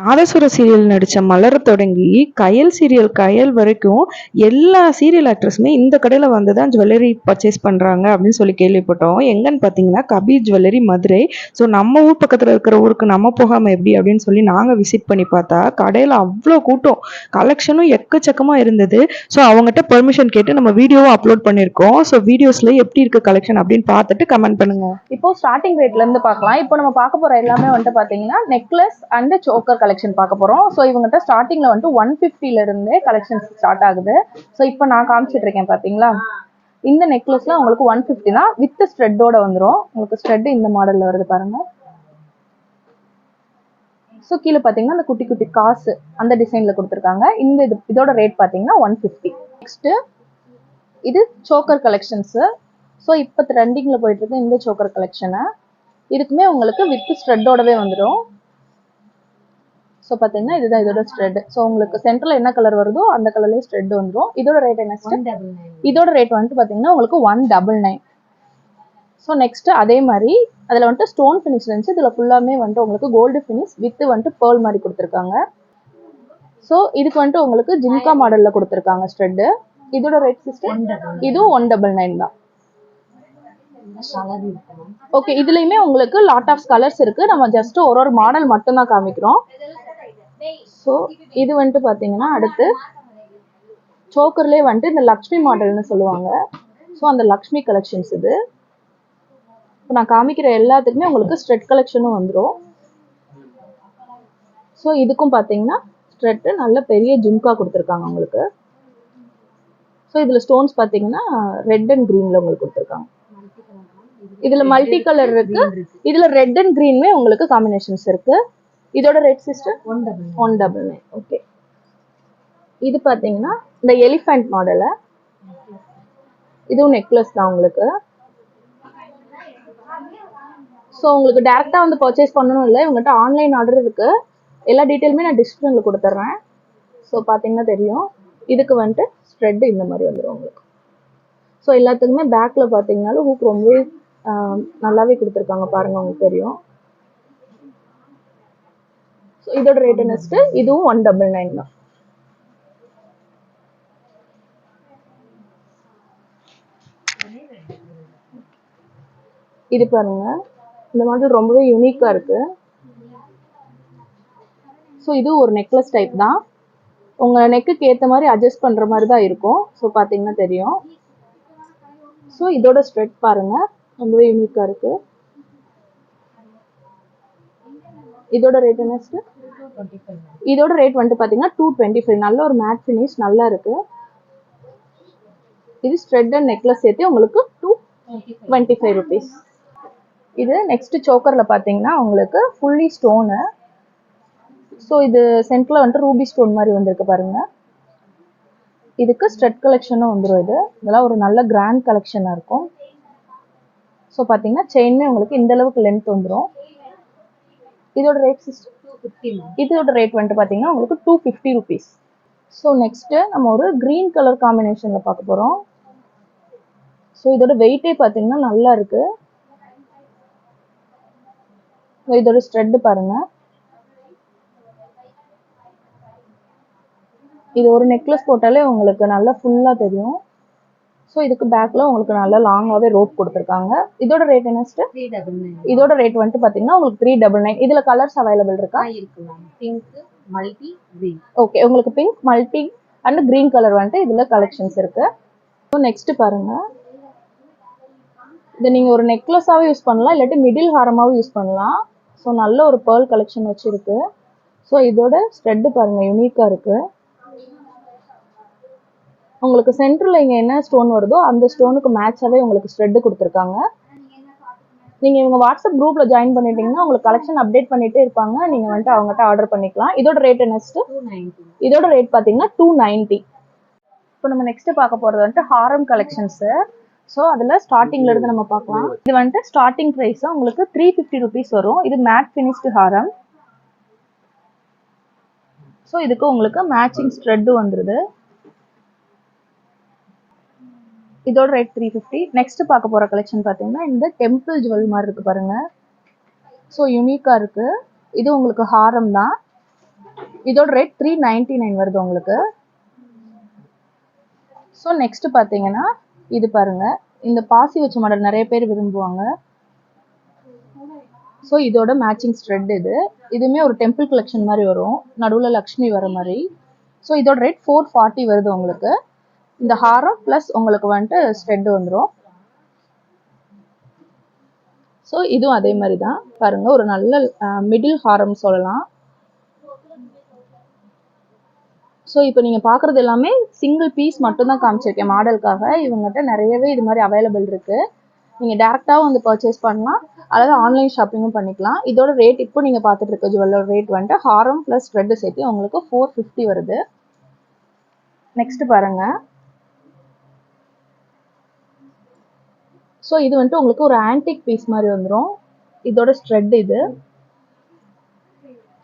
நாதசுர serial நடித்த மலர தொடங்கி கயல் சீரியல் கயல் வரைக்கும் எல்லா சீரியல் ஆக்ட்ரஸுமே இந்த கடையில் வந்து தான் ஜுவல்லரி பர்ச்சேஸ் பண்ணுறாங்க அப்படின்னு சொல்லி கேள்விப்பட்டோம். எங்கன்னு பார்த்தீங்கன்னா கபீர் ஜுவல்லரி மதுரை. ஸோ நம்ம ஊர் பக்கத்தில் இருக்கிற ஊருக்கு நம்ம போகாமல் எப்படி அப்படின்னு சொல்லி நாங்கள் விசிட் பண்ணி பார்த்தா கடையில் அவ்வளோ கூட்டம். கலெக்ஷனும் எக்கச்சக்கமாக இருந்தது. ஸோ அவங்ககிட்ட பெர்மிஷன் கேட்டு நம்ம வீடியோவும் அப்லோட் பண்ணியிருக்கோம். ஸோ வீடியோஸில் எப்படி இருக்குது கலெக்ஷன் அப்படின்னு பார்த்துட்டு கமெண்ட் பண்ணுங்கள் இப்போ ஸ்டார்டிங் ரேட்லேருந்து பார்க்கலாம். இப்போ நம்ம பார்க்க போகிற எல்லாமே வந்துட்டு பார்த்தீங்கன்னா நெக்லஸ் அண்ட் சோக்கர் கலெக்ஷன் பார்க்க போறோம். ஸோ இவங்ககிட்ட ஸ்டார்டிங்ல வந்துட்டு ஒன் ஃபிஃப்டில இருந்தே கலெக்ஷன்ஸ் ஸ்டார்ட் ஆகுது. ஸோ இப்போ நான் காமிச்சிட்டு இருக்கேன் பாத்தீங்களா? இந்த நெக்லஸ்ல உங்களுக்கு ஒன் ஃபிஃப்டி தான். வித் ஸ்ட்ரெட்டோட வந்துரும். உங்களுக்கு ஸ்ட்ரெட் இந்த மாடல்ல வருது பாருங்க. ஸோ கீழே பார்த்தீங்கன்னா அந்த குட்டி குட்டி காசு அந்த டிசைனில் கொடுத்துருக்காங்க. இந்த இது இதோட ரேட் பார்த்தீங்கன்னா ஒன் ஃபிஃப்டி நெக்ஸ்ட்டு இது சோக்கர் கலெக்ஷன்ஸு ஸோ இப்போ ட்ரெண்டிங்கில் போயிட்டு இருக்கு இந்த சோக்கர் கலெக்ஷனை இதுக்குமே உங்களுக்கு வித் ஸ்ட்ரெட்டோடவே வந்துடும் ஸோ பார்த்தீங்கன்னா இதுதான் இதோட ஸ்ட்ரெட் ஸோ உங்களுக்கு சென்டரில் என்ன கலர் வருதோ அந்த கலர்லேயே ஸ்ட்ரெட் வந்துடும் இதோட ரேட் என்ன இதோட ரேட் வந்துட்டு பார்த்தீங்கன்னா உங்களுக்கு one double nine so next அதே மாதிரி அதில் வந்துட்டு ஸ்டோன் ஃபினிஷ் இருந்துச்சு. இதில் ஃபுல்லாமே வந்துட்டு உங்களுக்கு கோல்டு ஃபினிஷ் வித் வந்துட்டு பேர்ல் மாதிரி கொடுத்துருக்காங்க. ஸோ இதுக்கு வந்துட்டு உங்களுக்கு ஜிம்கா மாடலில் கொடுத்துருக்காங்க ஸ்ட்ரெட்டு இதோட ரேட் சிஸ்டம் இதுவும் ஒன் டபுள் நைன் தான். ஓகே இதுலயுமே உங்களுக்கு லாட் ஆஃப் கலர்ஸ் இருக்கு. நம்ம ஜஸ்ட் ஒரு ஒரு மாடல் மட்டும் தான் காமிக்கிறோம். ஸோ இது வந்துட்டு பாத்தீங்கன்னா அடுத்து சோக்கர்லேயே வந்துட்டு இந்த லக்ஷ்மி மாடல்னு சொல்லுவாங்க. ஸோ அந்த லக்ஷ்மி கலெக்ஷன்ஸ் இது. இப்போ நான் காமிக்கிற எல்லாத்துக்குமே உங்களுக்கு ஸ்ட்ரெட் கலெக்ஷனும் வந்துடும் ஸோ இதுக்கும் பார்த்தீங்கன்னா ஸ்ட்ரெட்டு நல்ல பெரிய ஜும்கா கொடுத்துருக்காங்க உங்களுக்கு. ஸோ இதில் ஸ்டோன்ஸ் பார்த்தீங்கன்னா ரெட் அண்ட் க்ரீனில் உங்களுக்கு கொடுத்துருக்காங்க. இதில் மல்டி கலர் இருக்கு. இதில் ரெட் அண்ட் க்ரீனுமே உங்களுக்கு காம்பினேஷன்ஸ் இருக்கு. இதோட rate sister one double nine okay இது பார்த்தீங்கன்னா இந்த எலிஃபண்ட் மாடலு இதுவும் நெக்லஸ் தான் உங்களுக்கு. ஸோ உங்களுக்கு டேரெக்டாக வந்து பர்ச்சேஸ் பண்ணணும் இல்லை இவங்ககிட்ட ஆன்லைன் ஆர்டர் இருக்கு. எல்லா டீட்டெயிலுமே நான் டிஸ்கிரிப்ஷனில் கொடுத்துட்றேன் ஸோ பார்த்தீங்கன்னா தெரியும். இதுக்கு வந்துட்டு ஸ்ப்ரெட் இந்த மாதிரி வந்துடும் உங்களுக்கு. ஸோ எல்லாத்துக்குமே பேக்கில் பார்த்தீங்கன்னாலும் ஹூக் ரொம்பவே நல்லாவே கொடுத்துருக்காங்க பாருங்க உங்களுக்கு தெரியும். இதோட ரேட் நெக்ஸ்ட் இதுவும் ஒன் டபுள் நைன் தான். இது பாருங்க. இந்த மாதிரி ரொம்பவே யூனிக்காக இருக்கு. ஸோ இது ஒரு நெக்லஸ் டைப் தான். உங்கள் நெக்குக்கு ஏற்ற மாதிரி அட்ஜஸ்ட் பண்ணுற மாதிரி தான் இருக்கும். ஸோ பார்த்தீங்கன்னா தெரியும். ஸோ இதோட ஸ்ட்ரெட் பாருங்க. ரொம்பவே யூனிக்காக இருக்கு. இதோட ரேட் என்ன? இதோட ரேட் வந்துட்டு பார்த்தீங்கன்னா டூ டுவெண்ட்டி ஃபைவ் நல்ல ஒரு மேட் ஃபினிஷ் நல்லா இருக்கு. இது ஸ்ட்ரெட் அண்ட் நெக்லஸ் சேர்த்து உங்களுக்கு டூ டுவெண்ட்டி ஃபைவ் ருபீஸ் இது நெக்ஸ்ட் சோக்கரில் பார்த்தீங்கன்னா உங்களுக்கு ஃபுல்லி ஸ்டோனு ஸோ இது சென்டரில் வந்துட்டு ரூபி ஸ்டோன் மாதிரி வந்திருக்கு பாருங்க. இதுக்கு ஸ்ட்ரெட் கலெக்ஷனும் வந்துடும் இது. இதெல்லாம் ஒரு நல்ல கிராண்ட் கலெக்ஷனாக இருக்கும். ஸோ பார்த்தீங்கன்னா செயின்மே உங்களுக்கு இந்த அளவுக்கு லென்த் வந்துடும் இதோட ரேட் சிஸ்டம் இதோட ரேட் வந்துட்டு பார்த்தீங்கன்னா உங்களுக்கு two fifty rupees so next நம்ம ஒரு க்ரீன் கலர் காம்பினேஷனில் பார்க்க போகிறோம் ஸோ இதோட வெயிட்டே பார்த்தீங்கன்னா நல்லா இருக்கு. இதோட ஸ்ட்ரெட் பாருங்க. இது ஒரு நெக்லஸ் போட்டாலே உங்களுக்கு நல்லா ஃபுல்லாக தெரியும். ஸோ இதுக்கு பேக்கில் உங்களுக்கு நல்லா லாங்காகவே ரோப் கொடுத்துருக்காங்க. இதோட ரேட் என்ன இதோட ரேட் வந்துட்டு பார்த்தீங்கன்னா உங்களுக்கு த்ரீ டபுள் நைன் இதில் கலர்ஸ் அவைலபிள் இருக்கா? பிங்க் மல்டி கிரீன் ஓகே உங்களுக்கு pink multi and green colour வந்துட்டு இதில் கலெக்ஷன்ஸ் இருக்கு. ஸோ நெக்ஸ்ட் பாருங்க. இதை நீங்கள் ஒரு நெக்லஸாகவும் யூஸ் பண்ணலாம் இல்லாட்டி மிடில் ஹாரமாகவும் யூஸ் பண்ணலாம். ஸோ நல்ல ஒரு பேர்ல் கலெக்ஷன் வச்சிருக்கு. ஸோ இதோட ஸ்ட்ரெட்டு பாருங்க யூனிக்காக இருக்கு. உங்களுக்கு சென்டரில் இங்கே என்ன ஸ்டோன் வருதோ அந்த ஸ்டோனுக்கு மேட்சாகவே உங்களுக்கு ஸ்ட்ரெட்டு கொடுத்துருக்காங்க. நீங்கள் இவங்க வாட்ஸ்அப் குரூப்பில் ஜாயின் பண்ணிட்டீங்கன்னா உங்களுக்கு கலெக்ஷன் அப்டேட் பண்ணிகிட்டே இருப்பாங்க. நீங்கள் வந்துட்டு அவங்ககிட்ட ஆர்டர் பண்ணிக்கலாம். இதோட ரேட் என்னஸ்ட்டு டூ இதோட ரேட் பார்த்தீங்கன்னா டூ நைன்ட்டி இப்போ நம்ம நெக்ஸ்ட்டு பார்க்க போகிறது வந்துட்டு ஹாரம் கலெக்ஷன்ஸு ஸோ அதில் ஸ்டார்டிங்லேருந்து நம்ம பார்க்கலாம். இது வந்துட்டு ஸ்டார்டிங் ப்ரைஸ் உங்களுக்கு த்ரீ ஃபிஃப்டி ருபீஸ் வரும். இது மேட் ஃபினிஷ்டு ஹாரம் ஸோ இதுக்கு உங்களுக்கு மேட்சிங் ஸ்ட்ரெட்டு வந்துருது. இதோட ரேட் த்ரீ ஃபிஃப்டி நெக்ஸ்ட் பார்க்க போகிற கலெக்ஷன் பார்த்தீங்கன்னா இந்த டெம்பிள் ஜுவல் மாதிரி இருக்கு பாருங்க. ஸோ யூனிக்காக இருக்கு. இது உங்களுக்கு ஹாரம் தான். இதோட ரேட் த்ரீ நைன்டி நைன் வருது உங்களுக்கு. ஸோ நெக்ஸ்ட் பார்த்தீங்கன்னா இது பாருங்க. இந்த பாசி வச்ச மாடல் நிறைய பேர் விரும்புவாங்க. ஸோ இதோட மேட்சிங் ஸ்ட்ரெட் இது. இதுவுமே ஒரு டெம்பிள் கலெக்ஷன் மாதிரி வரும். நடுவில் லக்ஷ்மி வர மாதிரி. ஸோ இதோட ரேட் ஃபோர் ஃபார்ட்டி வருது உங்களுக்கு. இந்த ஹாரம் ப்ளஸ் உங்களுக்கு வந்துட்டு ஸ்ட்ரெட் வந்துடும் ஸோ இதுவும் அதே மாதிரி தான் பாருங்க ஒரு நல்ல மிடில் ஹாரம் சொல்லலாம். ஸோ இப்போ நீங்கள் பார்க்குறது எல்லாமே சிங்கிள் பீஸ் மட்டும்தான் காமிச்சிருக்கேன் மாடலுக்காக இவங்ககிட்ட நிறையவே இது மாதிரி அவைலபிள் இருக்குது நீங்கள் டேரெக்டாகவும் வந்து பர்ச்சேஸ் பண்ணலாம். அல்லது ஆன்லைன் ஷாப்பிங்கும் பண்ணிக்கலாம். இதோட ரேட் இப்போ நீங்கள் பார்த்துட்டு இருக்க ஜுவல்லோட ரேட் வந்துட்டு ஹாரம் ப்ளஸ் ரெட்டு சேர்த்து உங்களுக்கு ஃபோர் ஃபிஃப்டி வருது. நெக்ஸ்ட் பாருங்கள் ஸோ இது வந்துட்டு உங்களுக்கு ஒரு ஆன்டிக் பீஸ் மாதிரி வந்துடும் இதோட ஸ்ட்ரெட் இது.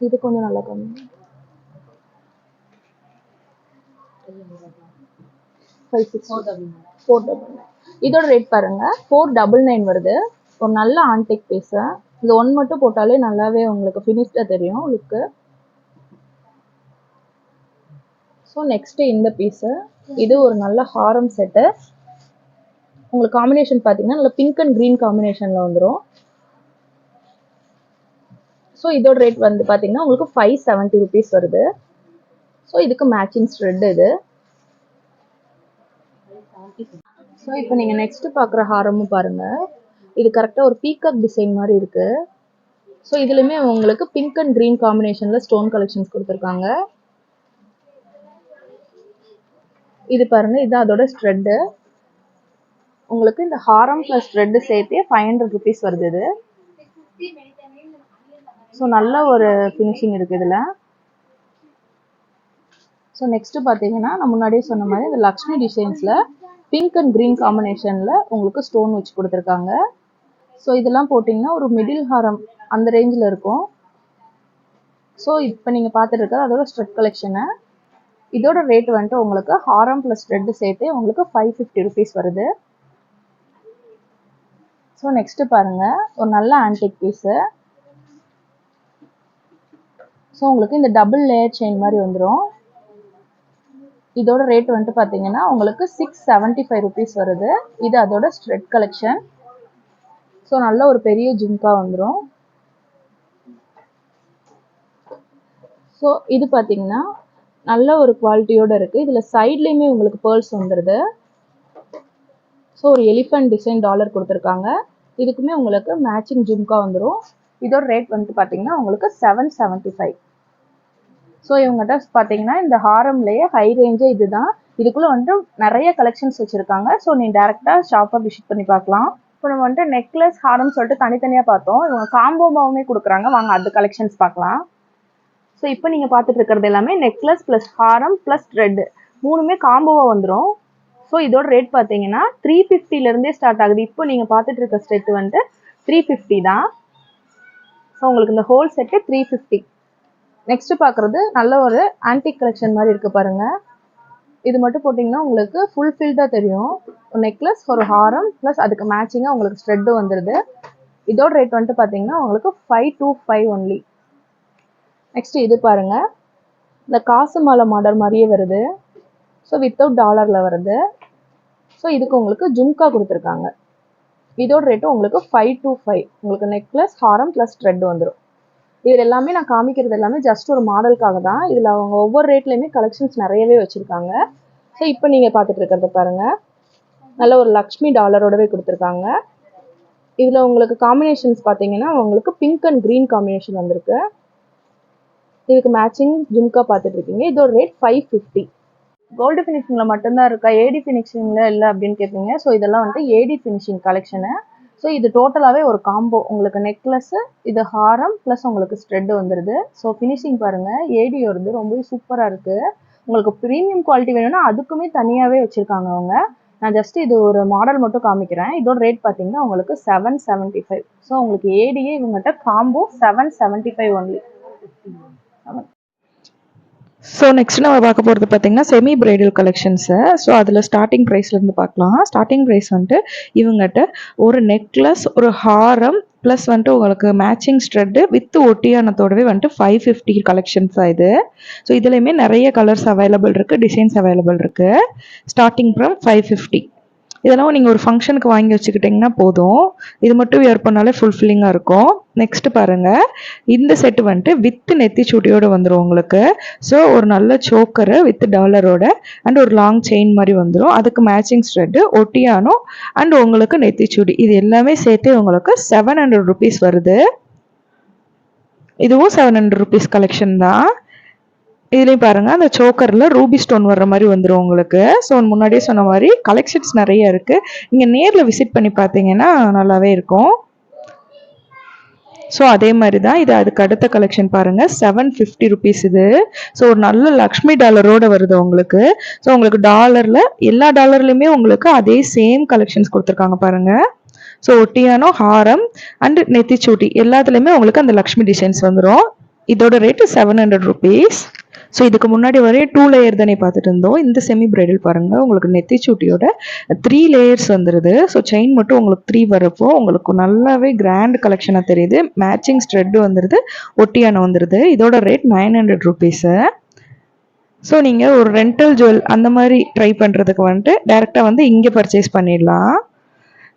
இது கொஞ்சம் நல்லா கம்மி five six four double nine இதோட ரேட் பாருங்க. ஃபோர் டபுள் நைன் வருது. ஒரு நல்ல ஆன்டிக் பீஸு இது ஒன் மட்டும் போட்டாலே நல்லாவே உங்களுக்கு ஃபினிஷ்டாக தெரியும் லுக்கு ஸோ நெக்ஸ்ட்டு இந்த பீஸு இது ஒரு நல்ல ஹாரம் செட்டு உங்களுக்கு காம்பினேஷன் பார்த்தீங்கன்னா நல்ல பிங்க் அண்ட் க்ரீன் காம்பினேஷனில் வந்துடும் ஸோ இதோட ரேட் வந்து பார்த்தீங்கன்னா உங்களுக்கு ஃபைவ் செவன்ட்டி ருபீஸ் வருது. ஸோ இதுக்கு மேட்சிங் ஸ்ட்ரெட் இது. ஸோ இப்போ நீங்கள் நெக்ஸ்ட் பார்க்குற ஹாரமும் பாருங்க. இது கரெக்டாக ஒரு பீகாக் டிசைன் மாதிரி இருக்கு. ஸோ இதுலையுமே உங்களுக்கு பிங்க் அண்ட் க்ரீன் காம்பினேஷனில் ஸ்டோன் கலெக்ஷன்ஸ் கொடுத்துருக்காங்க. இது பாருங்க இது அதோட ஸ்ட்ரெட்டு உங்களுக்கு இந்த ஹாரம் ப்ளஸ் த்ரெட்டு சேர்த்தே ஃபைவ் ஹண்ட்ரட் ருபீஸ் வருது இது. ஸோ நல்ல ஒரு ஃபினிஷிங் இருக்குது இதில். ஸோ நெக்ஸ்ட்டு பார்த்தீங்கன்னா நான் முன்னாடியே சொன்ன மாதிரி இந்த லக்ஷ்மி டிசைன்ஸில் பிங்க் அண்ட் க்ரீன் காம்பினேஷனில் உங்களுக்கு ஸ்டோன் வச்சு கொடுத்துருக்காங்க. ஸோ இதெல்லாம் போட்டிங்கன்னா ஒரு மிடில் ஹாரம் அந்த ரேஞ்சில் இருக்கும். ஸோ இப்போ நீங்கள் பார்த்துட்டு இருக்கிறது அதோட ஸ்ட்ரெட் கலெக்ஷனு இதோட ரேட் வந்துட்டு உங்களுக்கு ஹாரம் ப்ளஸ் ஸ்ட்ரெட்டு சேர்த்து உங்களுக்கு ஃபைவ் ஃபிஃப்டி ருபீஸ் வருது. ஸோ நெக்ஸ்ட்டு பாருங்கள் ஒரு நல்ல ஆன்டிக் பீஸு ஸோ உங்களுக்கு இந்த டபுள் லேயர் செயின் மாதிரி வந்துடும் இதோட ரேட் வந்துட்டு பார்த்தீங்கன்னா உங்களுக்கு சிக்ஸ் செவன்ட்டி ஃபைவ் ருபீஸ் வருது. இது அதோட ஸ்ட்ரெட் கலெக்ஷன் ஸோ நல்ல ஒரு பெரிய ஜும்கா வந்துடும் ஸோ இது பார்த்தீங்கன்னா நல்ல ஒரு குவாலிட்டியோட இருக்குது இதில் சைட்லேயுமே உங்களுக்கு பேர்ல்ஸ் வந்துடுது ஸோ ஒரு எலிஃபண்ட் டிசைன் டாலர் கொடுத்துருக்காங்க. இதுக்குமே உங்களுக்கு மேட்சிங் ஜும்கா வந்துடும் இதோட ரேட் வந்துட்டு பார்த்தீங்கன்னா உங்களுக்கு செவன் செவன்ட்டி ஃபைவ் ஸோ இவங்ககிட்ட பார்த்தீங்கன்னா இந்த ஹாரம்லேயே ஹை ரேஞ்சே இதுதான். இதுக்குள்ளே வந்துட்டு நிறைய கலெக்ஷன்ஸ் வச்சுருக்காங்க. ஸோ நீ டேரெக்டாக ஷாப்பை விசிட் பண்ணி பார்க்கலாம். இப்போ நம்ம வந்துட்டு நெக்லஸ் ஹாரம் சொல்லிட்டு தனித்தனியாக பார்த்தோம். இவங்க காம்போபாவுமே கொடுக்குறாங்க. வாங்க அது கலெக்ஷன்ஸ் பார்க்கலாம். ஸோ இப்போ நீங்கள் பார்த்துட்டு இருக்கிறது எல்லாமே நெக்லஸ் ப்ளஸ் ஹாரம் ப்ளஸ் த்ரெட் மூணுமே காம்போவாக வந்துடும் ஸோ இதோட ரேட் பார்த்தீங்கன்னா த்ரீ ஃபிஃப்டிலேருந்தே ஸ்டார்ட் ஆகுது. இப்போ நீங்கள் பார்த்துட்டு இருக்க செட்டு வந்துட்டு த்ரீ ஃபிஃப்டி தான். ஸோ உங்களுக்கு இந்த whole set three fifty next பார்க்குறது நல்ல ஒரு ஆன்டிக் கலெக்ஷன் மாதிரி இருக்குது பாருங்கள் இது மட்டும் போட்டிங்கன்னா உங்களுக்கு ஃபுல்ஃபில்டாக தெரியும். ஒரு நெக்லஸ் ஒரு ஹாரம் ப்ளஸ் அதுக்கு மேட்சிங்காக உங்களுக்கு ஸ்ட்ரெட்டு வந்துடுது இதோட ரேட் வந்துட்டு பார்த்தீங்கன்னா உங்களுக்கு five two five only next இது பாருங்கள் இந்த காசு மாலை மாடல் மாதிரியே வருது. ஸோ வித்தவுட் டாலரில் வருது. ஸோ இதுக்கு உங்களுக்கு ஜும்கா கொடுத்துருக்காங்க. இதோட ரேட்டும் உங்களுக்கு ஃபைவ் டூ ஃபைவ் உங்களுக்கு நெக்லஸ் ஹாரம் ப்ளஸ் த்ரெட் வந்துடும் இது எல்லாமே நான் காமிக்கிறது எல்லாமே ஜஸ்ட் ஒரு மாடலுக்காக தான். இதில் அவங்க ஒவ்வொரு ரேட்லேயுமே கலெக்ஷன்ஸ் நிறையவே வச்சுருக்காங்க. ஸோ இப்போ நீங்கள் பார்த்துட்டு இருக்கிறத பாருங்கள் நல்ல ஒரு லக்ஷ்மி டாலரோடவே கொடுத்துருக்காங்க. இதில் உங்களுக்கு காம்பினேஷன்ஸ் பார்த்தீங்கன்னா உங்களுக்கு பிங்க் அண்ட் க்ரீன் காம்பினேஷன் வந்திருக்கு. இதுக்கு மேட்சிங் ஜும்கா பார்த்துட்டு இருக்கீங்க. இதோட ரேட் ஃபைவ் ஃபிஃப்டி கோல்டு ஃபினிஷிங்கில் மட்டும்தான் இருக்கா? ஏடி ஃபினிஷிங்கில் இல்லை அப்படின்னு கேட்பீங்க ஸோ இதெல்லாம் வந்துட்டு ஏடி ஃபினிஷிங் கலெக்ஷனு ஸோ இது டோட்டலாகவே ஒரு காம்போ உங்களுக்கு நெக்லஸ்ஸு இது ஹாரம் ப்ளஸ் உங்களுக்கு ஸ்ட்ரெட் வந்துடுது ஸோ ஃபினிஷிங் பாருங்கள் ஏடி வருது ரொம்பவே சூப்பராக இருக்குது உங்களுக்கு ப்ரீமியம் குவாலிட்டி வேணும்னா அதுக்குமே தனியாகவே வச்சுருக்காங்க அவங்க. நான் ஜஸ்ட் இது ஒரு மாடல் மட்டும் காமிக்கிறேன். இதோட ரேட் பார்த்தீங்கன்னா உங்களுக்கு செவன் செவன்ட்டி ஃபைவ் ஸோ உங்களுக்கு ஏடியே இவங்ககிட்ட combo seven seventy five only so next நம்ம பார்க்க போகிறது பார்த்தீங்கன்னா செமி பிரைடல் கலெக்ஷன்ஸு ஸோ அதில் ஸ்டார்டிங் ப்ரைஸ்லேருந்து பார்க்கலாம். ஸ்டார்டிங் ப்ரைஸ் வந்துட்டு இவங்ககிட்ட ஒரு நெக்லஸ் ஒரு ஹாரம் ப்ளஸ் வந்துட்டு உங்களுக்கு மேட்சிங் ஸ்ட்ரெட்டு வித் ஒட்டியானத்தோடவே வந்துட்டு ஃபைவ் ஃபிஃப்டி கலெக்ஷன்ஸ் தான் இது. ஸோ இதுலேயுமே நிறைய கலர்ஸ் அவைலபிள் இருக்குது டிசைன்ஸ் அவைலபிள் இருக்குது ஸ்டார்டிங் ஃப்ரம் ஃபைவ் ஃபிஃப்டி இதெல்லாம் நீங்கள் ஒரு ஃபங்க்ஷனுக்கு வாங்கி வச்சுக்கிட்டிங்கன்னா போதும். இது மட்டும் வியர் பண்ணாலே ஃபுல்ஃபில்லிங்காக இருக்கும். நெக்ஸ்ட் பாருங்கள் இந்த செட்டு வந்துட்டு வித்து நெத்தி சுட்டியோடு வந்துடும் உங்களுக்கு. ஸோ ஒரு நல்ல சோக்கரு வித் டாலரோட அண்ட் ஒரு லாங் செயின் மாதிரி வந்துடும் அதுக்கு மேட்சிங் ஸ்ட்ரெட்டு ஒட்டியானோ அண்ட் உங்களுக்கு நெத்திச்சூடி இது எல்லாமே சேர்த்து உங்களுக்கு செவன் ஹண்ட்ரட் ருபீஸ் வருது. இதுவும் செவன் ஹண்ட்ரட் ருபீஸ் கலெக்ஷன் தான். இதுலேயும் பாருங்க அந்த சோக்கரில் ரூபி ஸ்டோன் வர்ற மாதிரி வந்துடும் உங்களுக்கு. ஸோ முன்னாடியே சொன்ன மாதிரி கலெக்ஷன்ஸ் நிறைய இருக்குது நீங்கள் நேரில் விசிட் பண்ணி பார்த்தீங்கன்னா நல்லாவே இருக்கும். ஸோ அதே மாதிரி தான் இது அதுக்கு அடுத்த கலெக்ஷன் பாருங்கள் செவன் ஃபிஃப்டி ருபீஸ் இது. ஸோ ஒரு நல்ல லக்ஷ்மி டாலரோட வருது உங்களுக்கு. ஸோ உங்களுக்கு டாலரில் எல்லா டாலர்லையுமே உங்களுக்கு அதே சேம் கலெக்ஷன்ஸ் கொடுத்துருக்காங்க பாருங்கள் ஸோ ஒட்டியானோ ஹாரம் அண்ட் நெத்திச்சூட்டி எல்லாத்துலேயுமே உங்களுக்கு அந்த லக்ஷ்மி டிசைன்ஸ் வந்துடும் இதோட rate seven hundred rupees so இதுக்கு முன்னாடி வரையும் டூ லேயர் தானே பார்த்துட்டு இருந்தோம். இந்த செமி பிரைடல் பாருங்கள் உங்களுக்கு நெத்திச்சூட்டியோட த்ரீ லேயர்ஸ் வந்துடுது ஸோ செயின் மட்டும் உங்களுக்கு த்ரீ வரப்போ உங்களுக்கு நல்லாவே கிராண்ட் கலெக்ஷனாக தெரியுது. மேட்சிங் ஸ்ட்ரெட் வந்துடுது ஒட்டியான வந்துடுது இதோட rate nine hundred rupees so நீங்கள் ஒரு ரெண்டல் ஜுவல் அந்த மாதிரி ட்ரை பண்ணுறதுக்கு வந்துட்டு டேரெக்டாக வந்து இங்கே பர்ச்சேஸ் பண்ணிடலாம்.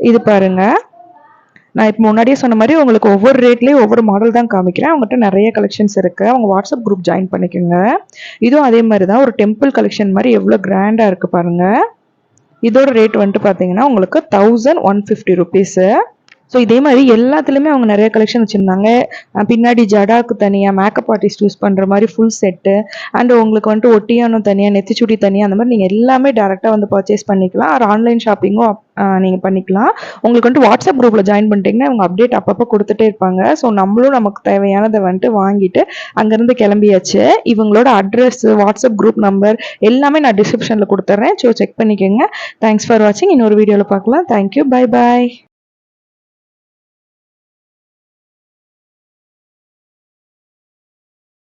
இது பாருங்கள் நான் இப்போ முன்னாடியே சொன்ன மாதிரி உங்களுக்கு ஒவ்வொரு ரேட்லேயும் ஒவ்வொரு மாடல் தான் காமிக்கிறேன். அவங்ககிட்ட நிறைய கலெக்ஷன்ஸ் இருக்குது அவங்க வாட்ஸ்அப் குரூப் ஜாயின் பண்ணிக்கோங்க. இதுவும் அதே மாதிரி தான். ஒரு டெம்பிள் கலெக்ஷன் மாதிரி எவ்வளோ கிராண்டாக இருக்குது பாருங்கள் இதோட ரேட் வந்துட்டு பார்த்தீங்கன்னா உங்களுக்கு thousand one fifty rupees so இதே மாதிரி எல்லாத்துலேயுமே அவங்க நிறைய கலெக்ஷன் வச்சுருந்தாங்க. பின்னாடி ஜடாக்கு தனியாக மேக்கப் ஆர்டிஸ்ட் யூஸ் பண்ணுற மாதிரி ஃபுல் செட்டு அண்ட் உங்களுக்கு வந்துட்டு ஒட்டியானம் தனியாக நெத்திச்சுட்டி தனியாக அந்த மாதிரி நீங்கள் எல்லாமே டேரெக்டாக வந்து பர்ச்சேஸ் பண்ணிக்கலாம். ஆர் ஆன்லைன் ஷாப்பிங்கும் நீங்கள் பண்ணிக்கலாம். உங்களுக்கு வந்துட்டு வாட்ஸ்அப் குரூப்பில் ஜாயின் பண்ணிட்டீங்கன்னா அவங்க அப்டேட் அப்பப்போ கொடுத்துட்டே இருப்பாங்க. ஸோ நம்மளும் நமக்கு தேவையானதை வந்துட்டு வாங்கிட்டு அங்கேருந்து கிளம்பியாச்சு. இவங்களோட அட்ரஸ் வாட்ஸ்அப் குரூப் நம்பர் எல்லாமே நான் டிஸ்கிரிப்ஷனில் கொடுத்துட்றேன் ஸோ செக் பண்ணிக்கோங்க. தேங்க்ஸ் ஃபார் வாட்சிங் இன்னொரு வீடியோவில் பார்க்கலாம். Thank you bye bye